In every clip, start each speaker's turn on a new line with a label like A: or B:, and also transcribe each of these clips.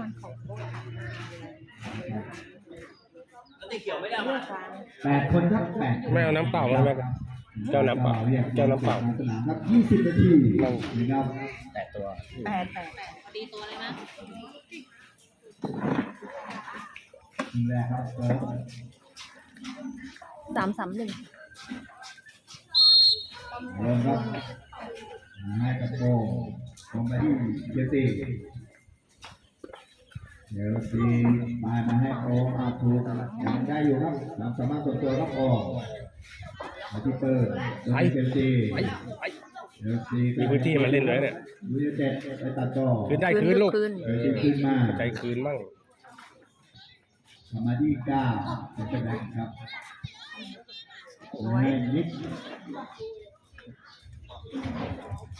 A: มันของ
B: ตีเขียวไม่ได้
A: เลื
B: มา
A: อกฟ้า
C: แปดคนครับแปด
D: ไม่เอาน้ำเปล่ามาไหมแก้วน้ำเปล่าแก้วน้ำเปล่า
C: สนามครับยี่สิบนาทีนะครับ
D: แปดตัว
A: แปดแปด
E: ดีตัวเลยนะ
C: ทีแรกครับเปิด
A: สามสามหนึ่ง
C: เริ่มครับให้กระโปรงลงไปที่เจสซี่ เดี๋ยวซีมามาให้โออาทูยังได้อยู่ครับยังสามารถส่วนตัวครับโอมาที่เปิดลงที่เจสซี่
D: ไปไป
C: เดี๋ยวซี
D: มีพื้นที่มาเล่นด้วยเนี่ย
C: ยูเจ็ดไปตัดต่อ
D: คืนได้คืนลูก
A: คืน
C: เดี๋ยวซีขึ้นมา
D: ใจคืนมั่ง
C: สมาธิเก้าเป็นไปได้ครับให้นิด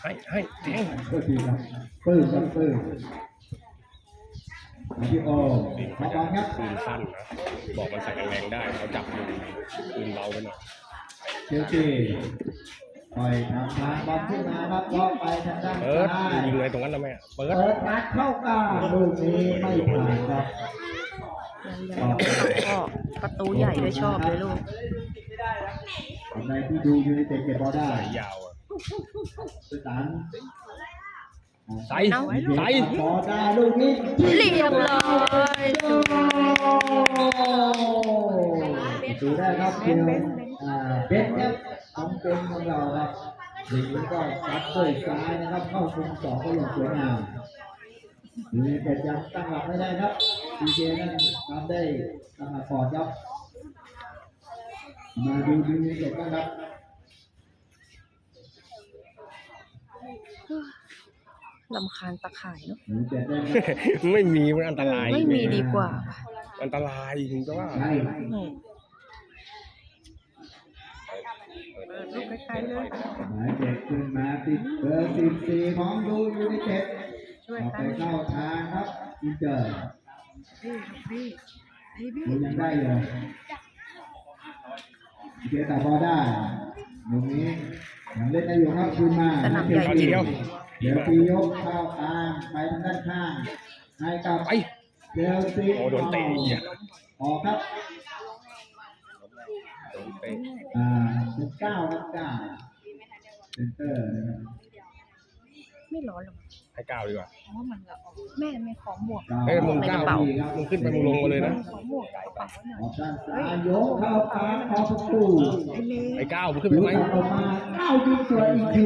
D: ให้ให้แทง
C: ก็คือครับปื้มครับปื้ม มาที่โอขอบอลครับ
D: คืนสั้นนะ บอกมันใส่แรงๆได้เขาจับมือคืนเบาไปหน่อย
C: เชลซีปล่อยทางทางบอลขึ้นมาครับล็อกไปทางด้าน
D: เปิด
C: ซ้าย
D: ยิงเลยตรงนั้นนะแม่เปิด
C: เปิดนัดเข้ากลางลูกนี้ไม่ผ่านครับ
A: ยังยังก็ประตูใหญ่ด้วยชอบเลยลูก
C: ทำไมที่ดูยูไนเต็ดเก็บบอลได้
D: ยาวอะ
C: สุสาน
D: ใส่
A: เอา
D: ใส่
C: บอลได้ลูกนี้
A: เรียบร้อยสวย
C: ดูได้ครับเดียวอ่าเบนครับของเป็นของเราครับยิงก็ซัดด้วยซ้ายนะครับเข้าคุมสองก็อย่างสวยงามยูไนเต็ดยังตั้งหลักไม่ได้ครับดีเจนั้นทำได้ตั้งหลักก่อนครับมาดูยูไนเต็ดกันครับ
A: ลำคาญตะข่ายเนาะ
C: ยูไนเต็ดได้ครับ
D: ไม่มีมันอันตราย
A: ไม่มีดีกว่า
D: อันตรายจริงๆว่า
C: ใช่
A: อืมลูกไกลๆเลย
C: หมายเจ็ดขึ้นมาติดเบอร์สิบสี่ของดูยูไนเต็ด
A: ช่วย
C: ออก
A: กั
C: ไป
A: น
C: เข้าทางครับอินเตอร์
A: พี่พี่พี่พี่
C: ดูยังได้อยู่เกียร์แต่บอลได้ตรงนี้ยัง เล่นได้อยู่ครับคืนมา
A: สนามใหญ่
D: เอาทีเดียว
C: เดี๋ยวตียกเข้ากลางไปทางด้านข้างให้กับ
D: ไป
C: เดลซี
D: โอ้โดนเตะอีกอะ
C: ออกครับ
D: โดนเตะ
C: อ่าเป็นเก้าครับเก้าเซนเตอร์นะครับ
A: ไม่ร้อนหรอก
D: ให้ก้าวดีกว่า
A: เพราะว่ามันละออกแม่ไม่ของหมวก
C: เก้า
D: เฮ้ยมึง
A: ในก
D: ก้า
A: ระ
D: ว
A: เป๋า
D: มึงขึ้นไปมึงลงมาเลยนะ
A: ของหมวกกระเป๋าหน่อย
C: ออกด้านซ้ายยกเข้ากลางออกประตู
A: ไอ้เล่
D: ไอ้ก้าวมึงขึ้นไป
C: ดู
D: ไหม
C: ตัดออกมาเก้ายิงสวยอีกที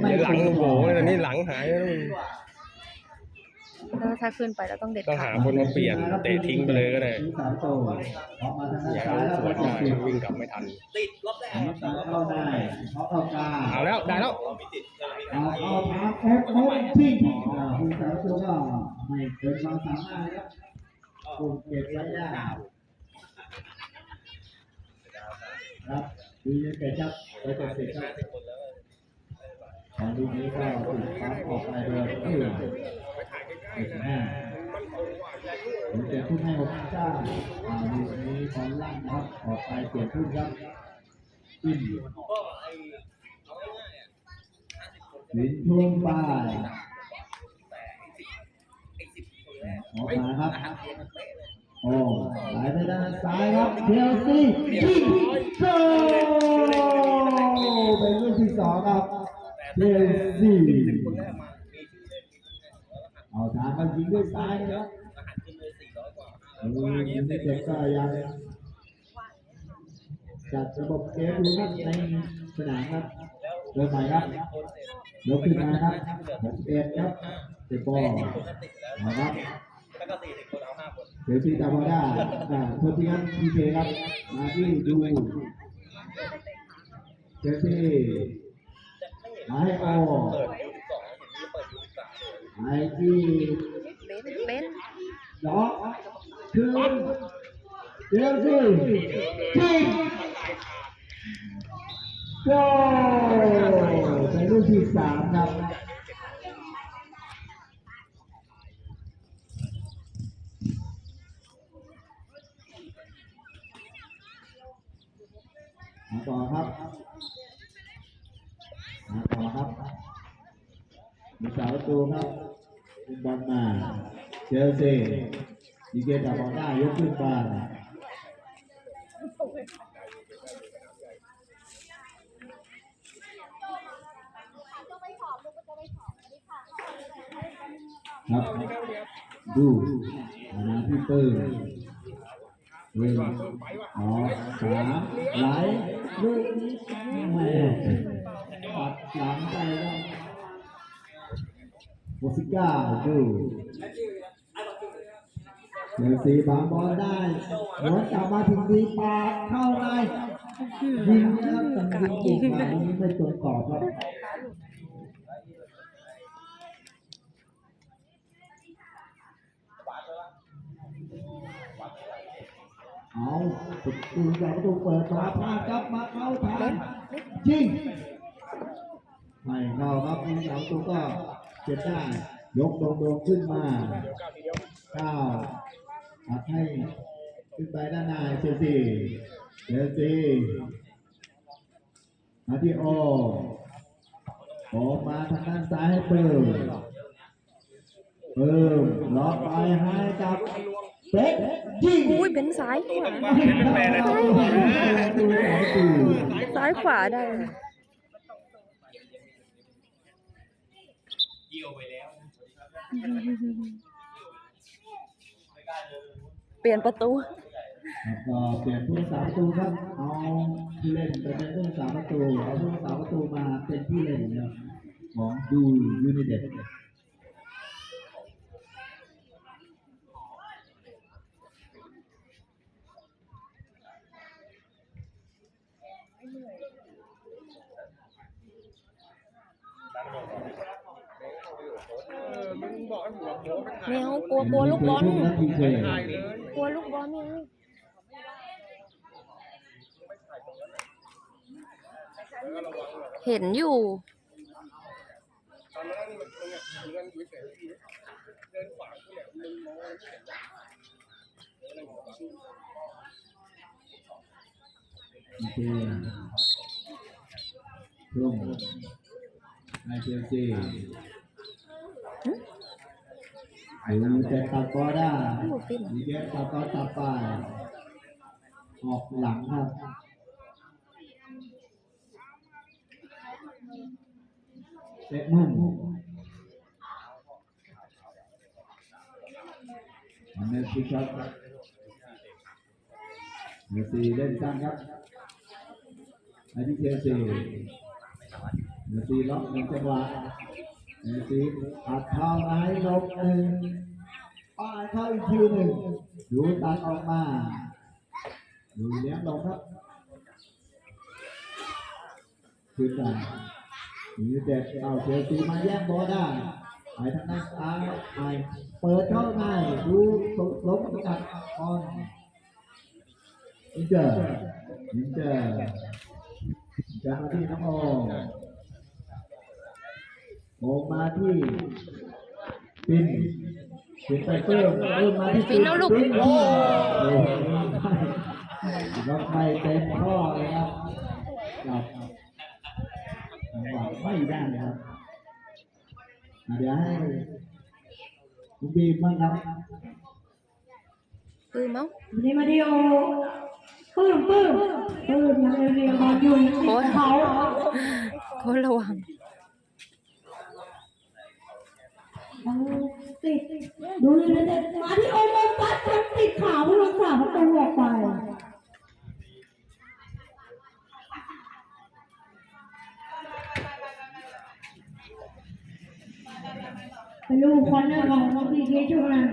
C: ไม่
D: เดี๋ยวหลังโอ้โหอันนี้หลังหายแล้วมึง
A: แล้วถ้าขึ้นไปแล้วต้องเด็ด
D: ต้อง
A: ขา
D: หา
A: ด
D: คนมาเปลี่ยนเตะทิ้งไปเลยก็ได้
C: ถึงสามโตออกมาทางด้าน
D: อย่า
C: ซ้ายแล้ว
D: สวน
C: ก็
D: ได้
C: ติด
D: วิ่งกลับไม่ทัน
B: ติดรอบแรก
C: อันนี้ตัดเข้าได้เขาเข้ากลาง
D: เอาแล้วได้แล้ว
C: เอาเข้าทางแอปโมทิ้งอ่าคุณสามตัวก็ไม่เกินความสามารถครับคุณเก็บไว้ได้ครับดูยังเกิดครับไปต่อเสร็จครับของลูกนี้ก็ถูกปั๊มออกไปโดยที่เอ กแม่ผมเป็นผู้ให้โอกาสจ้าอ่าลูนี้ของล่างนะครับออกไปเปลี่ยนทุ่นครับอินลิ้นทุ่งไปออกมาครับ โอ้ไหลไปด้านซ้ายครับเชลซียิงโกเป็นลูกที่สองครับเชลซี เอาทางมายิงด้วยซ้ายนะครับโอ้ยนี่เด็กก็ยังจัดระบบเกมดูครับในสนามครับเริ่มใหม่ครับยกขึ้นมาครับ61ครับเจ็บบอลนะครับ
B: แล้วก็สี่สิบคนเอาห้าคน
C: เดี๋ยวที่ตาบอด้าอ่าโทษทีครับพีเคครับ มาที่ดูเจสซี่มาให้โอ ไอ้ที่
A: เบนเบน
C: ล็อกคืนเจสซี่ยิงโก้เป็นลูกที่สามครับมาต่อครับมาต่อครับมีสาวประตูครับ บอลมาเชลซีดีเกจับอลได้ยกขึ้นมาครับดูอาณาพี่เปิ้ลหนึ่งสองสามไหลลูกนี้แม่ปัดหลังไปแล้ว โมซิก้าดูเชลซีบางบอลได้หัวกลับมาถึงดีปาเข้าในยิงนะครับแต่ยิงถูกมาตรงนี้ไม่ตรงกรอบครับเอาประตูจากประตูเปิดมาพลาดครับมาเข้าทางยิงไม่เข้าครับยิงจากประตูก็ เก็บได้ยกโดงโดงขึ้นมาก้าวอัดให้ขึ้นไปด้านหน้าเชลซีเชลซีมาที่โอออกมาทางด้านซ้ายให้เปิดเปิดล็อกไปให้กับเป็ดยิง
A: อุ้ยเป็นซ้ายขวาซ้ายขวาได้
B: เกี่ยวไปแล้ว
A: เปลี่ยนประตู
C: แล้วก็เปลี่ยนผู้รักษาประตูครับ เอาที่เล่นไปเป็นผู้รักษาประตูเอาผู้รักษาประตูมาเป็นผู้เล่นของดูยูนิเต็ด
A: แมวกลัวกลัวลูกบอลกลัวลูกบอลแมวเห็นอยู่
C: นาทีรุ่งในเชลซี ยูไนเต็ดตัดบอลได้ดีเกตัดบอลตัดไปออกหลังครับเตะมุมอันนี้คือช็อตเมสซี่เล่นสั้นครับอันนี้เชลซีเมสซี่ล็อกหนึ่งจังหวะ เมสซี่อัดเข้าให้ลบหนึ่งป้ายเข้าอีกทีหนึ่งดูตัดออกมาดูเลี้ยงลงครับคือการยูไนเต็ดเอาเชลซีมาแย่งบอลได้ไปทางด้านซ้ายไปเปิดเข้าในดูตกล้มกับออนอินเตอร์อินเตอร์จะมาที่น้องโอ โอมาที่ปินปินไปเพิ่มเพิ่มมาที่
A: ปินเอาลูก
C: ปินโอ้โหรับไม่เต็มข้อเลยครับครับจังหวะไม่ได้นะครับอะเดี๋ยวให้คุณบีมบ้างครับ
A: ปืนเมาส์
E: นี่มาดิโอปื้มปื้มปื้มยังเรียนบอลอยู่
A: โค้ช
E: เขา
A: โค้ชระวัง
E: ยังติดดูเลยเด็ดมาที่โอมปัดยังติดขาผู้รักษาประตูออกไปไปดูคนเนอร์ของน้องพีเกช่วงนั้น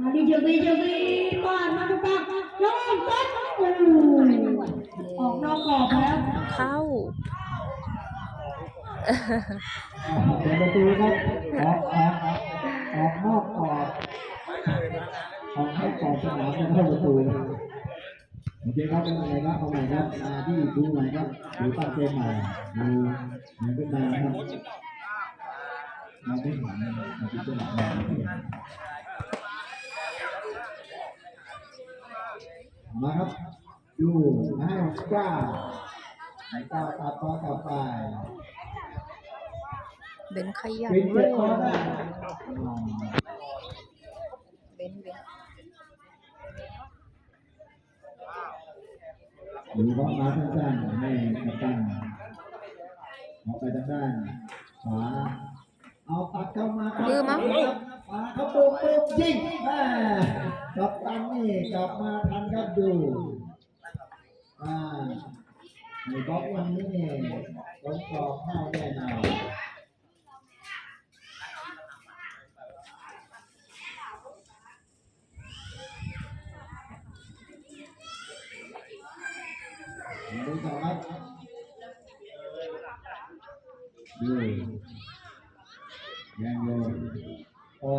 E: มาดิเจบีเจบีบ้านมาดูกันน้องตัดโอ้ยออกนอกกรอบแล้ว
A: เข้า
C: เป็นประตูครับออกออกออกนอกกรอบออกให้กรอบสนามเป็นเข้าประตูโอเคครับเป็นอะไรครับเอาใหม่ครับมาที่ดูใหม่ครับดูตั้งเกมใหม่ดูหมือนขึ้นมาครับเราไม่เห็นเราจะเป็นแบบนี้มาครับดูให้ก้าให้ก้าตัดต่อกลับไป
A: เบนขยันเล
C: เจ็ด
A: ยเบนเบน
C: ดูบอลมาสั้นๆให้กัปตันออกไปทางด้านขวาเอาตัดเข้ามาครับ
A: มือมั้ง
C: มาเขาปุ้มปุ้มยิงแม่กัปตันนี่กลับมาทันครับดูอ่าในบล็อกวันนี้เนี่ยต้องกรอบเข้าแน่นอน ดูต่อครับ ดูยังโยนโอ้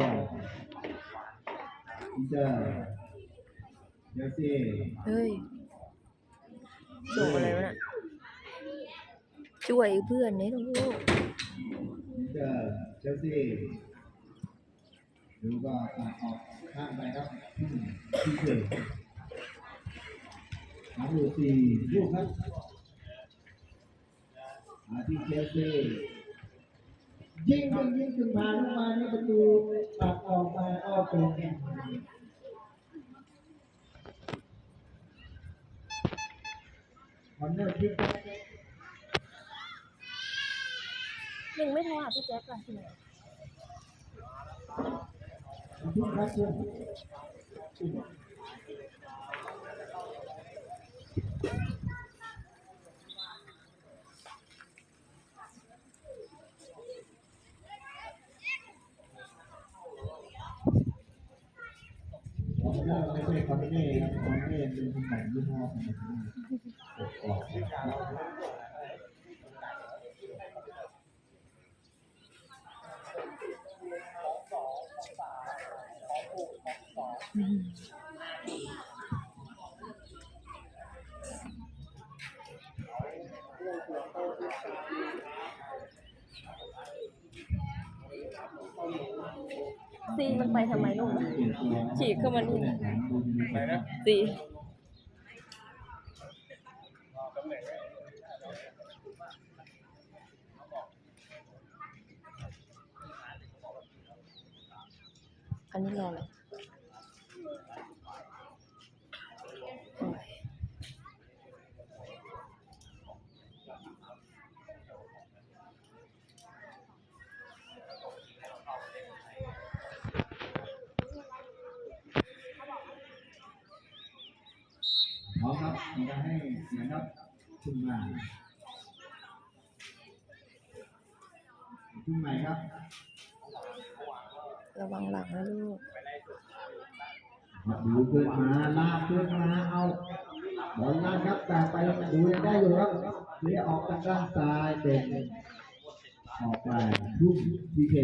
C: อีเจอร์เจสซี่
A: เฮ้ยโดดอะไรวะน่ะช่วยเพื่อนนี่ลูก
C: อีเจอร์เจสซี่ดูก็ตัดออกข้างไปครับที่ที่เกิดนับดูสี่ลูกครับ มาที่เชลซียิงยิงยิงขึ้นมาลงมาในประตูตัดออกมาออกเป็นคอนเนอร์คิกครับ
A: หนึ่งไม่โทรหาพี่แจ๊คล่ะที่ไหน
C: ทุกครับทุกคอนเนอร์ไม่ใช่คอนเน่ครับคอน เน่เป็นขนมยี่ห้อของมันกรอบๆ
A: ซีมันไปทำไมลูกฉีกเข้ามานี่นะซี อันนี้รออะไรโอ้ย
C: พร้อมครับมีการให้เสียงครับ ขึ้นมาขึ้นใหม่ครับ
A: ระวังหลังนะลูก
C: ดูขึ้นมาลากขึ้นมาเอาบอลลากครับแต่ไปดูยังได้อยู่ครับเลี้ยออกทางด้านซ้ายเป็นออกไปทุ่มพีเค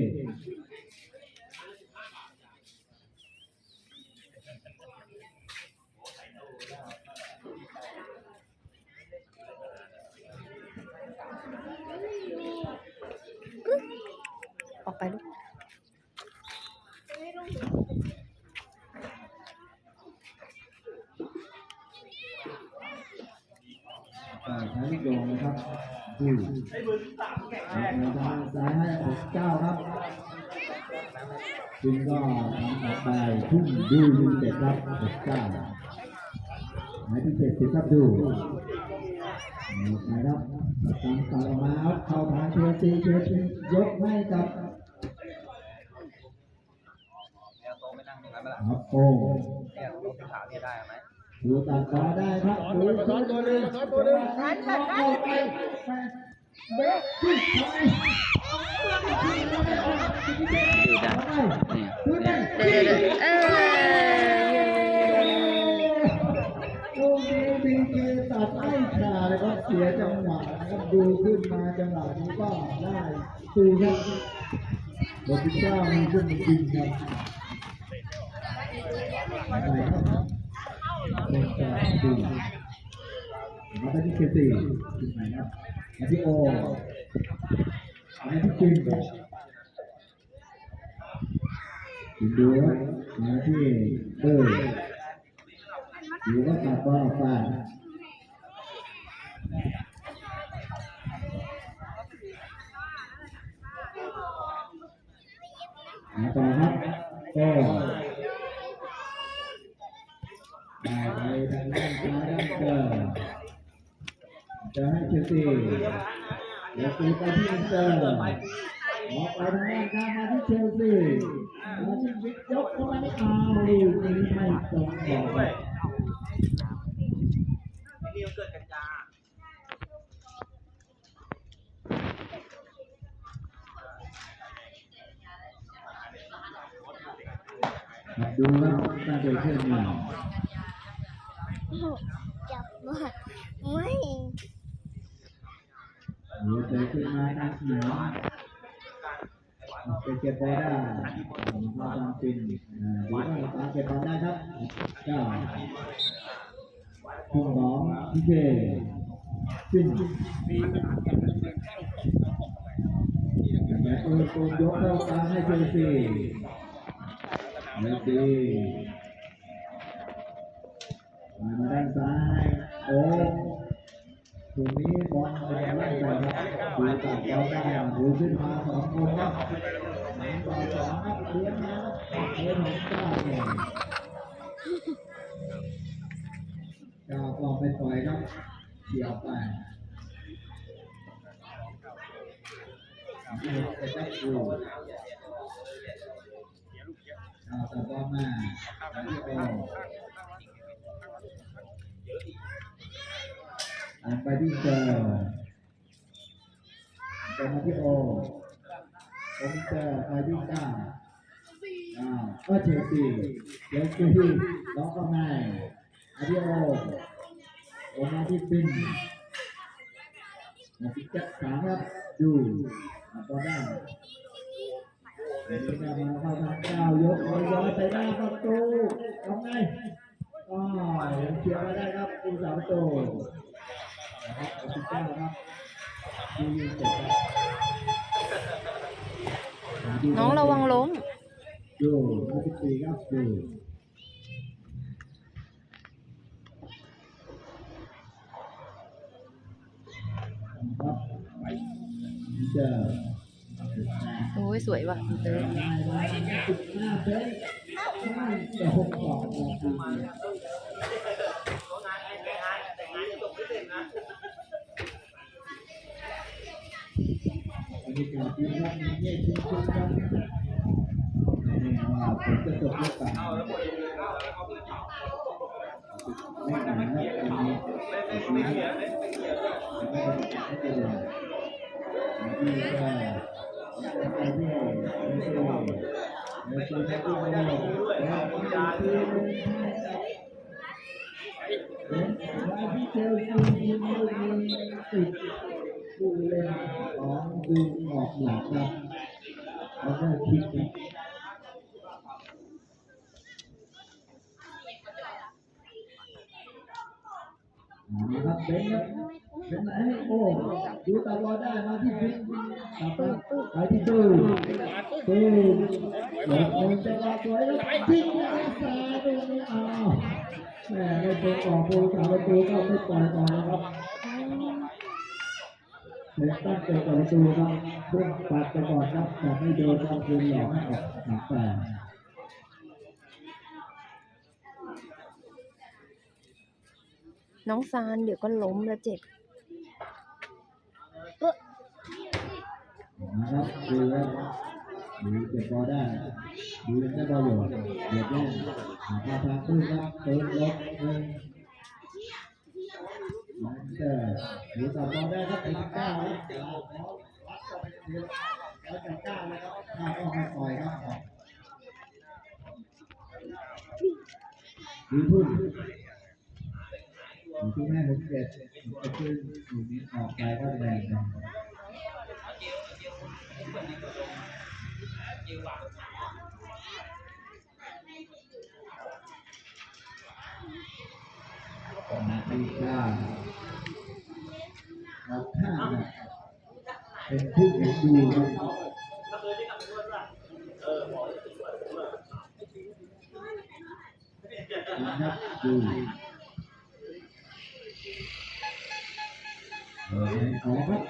A: ไปลูก
C: ก็ใช้ลูกโยงนะครับดูทางซ้ายให้ออกเก้าครับจึงก็ทำออกไปทุ่มดูยูเต็ดครับออกเก้าหมายที่เจ็ดสิบครับดูเอาไปครับตามต่อมาครับเข้าทางเชลซีเชลซียกให้กับ
B: เนี่ยโตไม่นั่งตรงนั้นเวลา
C: ครับโอ้
B: เนี่ยลงที่ขาเนี่ยได้ไหม
C: ดูตัดต่อได้ครับดูซ้อนตัวหนึ่งซ้อนตัวหนึ่งซ้อนซ้อนเข้าไปเบรกขึ้นไปดูได้
A: เดี๋ยเดี๋ยเดี๋ยวเอ้ย
C: โอ้ดีดีตัดไม่ขาเลยครับเสียจังหวะครับดูขึ้นมาจังหวะนี้ก็ได้ดูครับบทที่เก้ามีขึ้นมาจริงครับอะไรครับเป็นการดู มาได้ที่เกสี่ขึ้นไหนครับมาที่โอมาที่จิมจิมดูมาที่เอออยู่ก็ตัดบอลออกไปมาต่อครับก็ ได้ไปทางด้านซ้ายด้านเกินจะให้เชลซีเดี๋ยวตีไปที่อินเตอร์ออกไปทางด้านข้ามาที่เชลซีมาที่วิกยกเข้ามาในอาลูกนี้ไม่ตรงบอล
B: นี่มันเกิดกันจ้า
C: ดูครับตั้งใจเชื่อมอย่าง
A: จับหมดไม่
C: หรือใจขึ้นมาทางเหนือไปเก็บบอลได้ผมว่าตาเป็นอ่าดีมากตามเก็บบอล ได้ครับเก้าพุ่งน้องพี่เจขึ้นแต่ตัวตัวยกเข้ากลางให้เชลซีเชลซี มาด้านซ้ายโอ้ตรงนี้บอลเป็นไล่ไปครับดูตัดบอลได้ดูขึ้นมาสองคนครับสามต่อสองครับเลี้ยงมาครับเลี้ยงของเจ้าเนี่ยเจ้าก็ไปปล่อยครับเกี่ยวไปนี่ได้ดู เจ้าตัดบอลมาที่โออ่านไปที่เจอเจอมาที่โอผมเจอไปที่เก้าอ่าก็เชลซีเชลซีล็อกก็ง่ายอาที่โอโอมาที่ปินมาที่จัดสามครับดูอ่าก็ได้ เดี๋ยวนี้ก็มาเข้าทางเก้ายกย้อยไปหน้าประตูทำไงอ๋อยังเชียร์ไม่ได้ครับผู้สาวประตูนะครับขอบคุณเจ้าครับดูยิงเสร็จครับ
A: น้องระวังล้ม
C: ดูห้าสิบสี่ครับดูครับเจอ
A: โอ้ ยสวยว่ะเติร์
C: ได้มาสิบห้าเซนจะหกสองนาทียากาศดีครับมีเมฆชุมชนครับนี่ว่าผมจะจบแล้วกันไม่หนาครับตรงนี้ไม่เขียนไม่เขียน ที่ไม่ใช่ไม่ใช่ไม่ใช่ไม่ใช่แล้วก็ยาที่เป็นมาที่เชลซียิงลูกนี้ติดผู้เล่นของดูออกหลังครับแล้วก็คิดนะนะครับเบนครับ เป็นไหนโอ้ดูตาบอลได้มาที่พิษกลับไปไปที่ตู้ตู้เปิดโอนจังหวะสวยแล้วทิ้งให้สาดูไม่เอาแหมไม่เป็นออกตัวสามประตูก็ไม่ปล่อยก่อนะครับเซตตั้งใจต่อประตูครับเพื่อปัดไปก่อนครับแต่ไม่โดนครับคืนหลอกให้ออกหนักแต่
A: น้องซานเดี๋ยวก็ล้มแล้วเจ็บ
C: นะครับดูแล้วดูเก็บบอลได้ดูยังได้บอลอยู่เดี๋ยวแย่หาทางทางขึ้ครับเติมลบหนึ่งมันเจอดูตัดบอลได้ครับถึงเก้าครับแล้วจากเก้าเลยครับห้าก็ให้ปล่อยครับดูทุ่นดูทุ่นแม่ผมเจ็ดจะขึ้นดูนี้ออกไปก็แรงนะ เป็นผู้เห็นดูครับนะครับดูขอครับ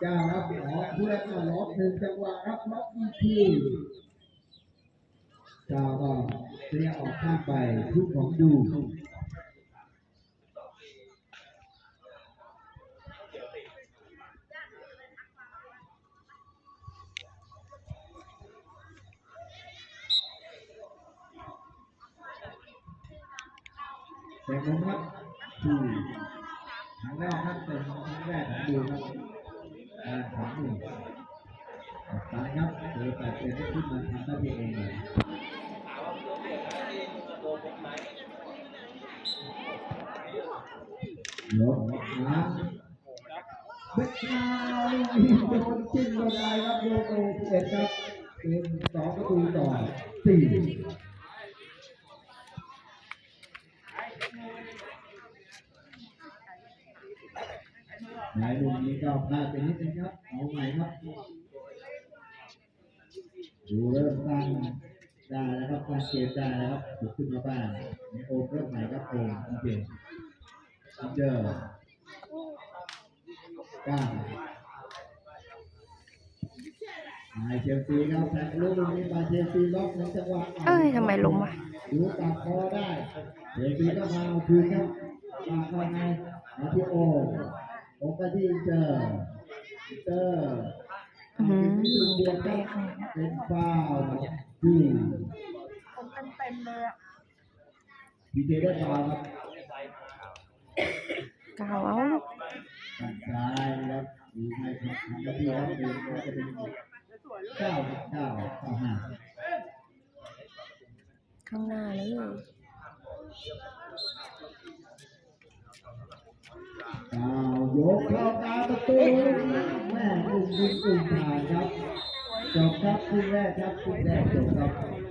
C: เจ้าครับขอเพื่อนก็ล็อกหนึ่งจังหวะครับล็อกอีกทีจ้าก็เสียกออกข้างไปทุกของดู แต่ผมครับที่ครั้งแรกครับเป็นครั้งแรกของดูครับการของดูตายครับเจอแต่เป็นที่ขึ้นมาทำหน้าที่เองเลยยกนะเบ็ดยาวโดนจิ้มลงไปครับโดนโอเอ็ดครับเป็นสองประตูต่อสี่ หลายมุมนี้ก็พลาดไปนิดนึงครับ เอาใหม่ครับดูเริ่มตั้งได้แล้วครับตั้งเกมได้แล้วครับถูกขึ้นมาบ้างนี่โอมเริ่มใหม่ครับโอมโอเคอันเดอร์ก้าไอเชลซีครับแทงลูกนี้มาเชลซีล็อกในจังหวะ
A: เอ้ยทำไมลงวะ
C: ดูตัดคอได้เชลซีก็มาเอาคืนครับมาเข้าในมาที่โอมโอมไปที่อินเตอร์อินเตอร์
A: อือหือ
C: เดียว
A: แม่
C: ครับ
A: ข้างหลัง
C: เป็นฟาวที่
E: ผมเต็มๆเลยอะ
C: พีเจได้ฟาวครับ
A: กาวเอาลูก
C: ทางซ้ายนะครับดูให้ครับทางกระเทียมเป็นก็จะเป็นเก้าเก้าเก้าห้า
A: ข้างหน้าเลย
C: ดาว ยกเข้าตาประตูแม่กลุ่มกลุ่มผ่านครับจบครับคู่แรกครับคู่แรกจบครับ